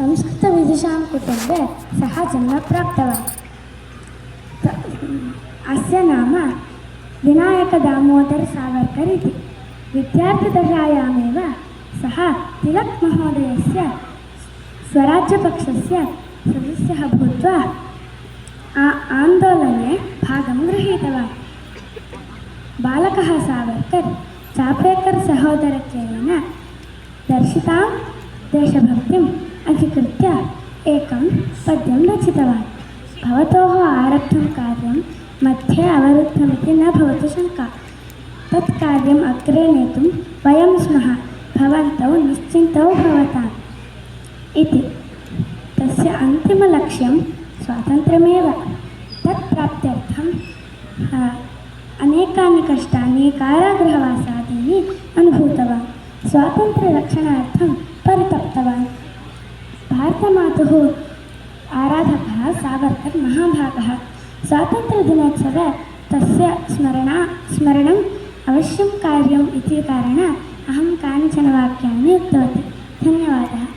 संस्कृतविदुषां कुटुम्बे सः जन्म प्राप्तवान् अस्य नाम विनायकदामोदर सावर्कर् इति विद्यार्थिदशायामेव सः तिलक् महोदयस्य स्वराज्यपक्षस्य सदस्यः भूत्वा आ- आन्दोलने भागं गृहीतवान् बालकः सावर्कर् चापेकर् सहोदरत्वेन दर्शितां देशभक्तिम् अधिकृत्य एकं पद्यं रचितवान्। भवतोः आरब्धं कार्यं मध्ये अवरुद्धमिति न भवतु शङ्का। तत् कार्यम् अग्रे नेतुं वयं स्मः, भवन्तौ निश्चिन्तौ भवताम्। इति। तस्य अन्तिमलक्ष्यं स्वातन्त्र्यमेव। तत् प्राप्त्यर्थं अनेकानि कष्टानि कारागृहवासादीनि अनुभूतवान्। स्वातन्त्र्यरक्षणार्थं परितप्तवान् भारतमातुः आराधकः सावर्कर् महाभागः। स्वातन्त्र्यदिनोत्सवे तस्य स्मरणा, स्मरणम् अवश्यं कार्यम् इति कारणात् अहं कानिचन वाक्यानि उक्तवती। धन्यवादः।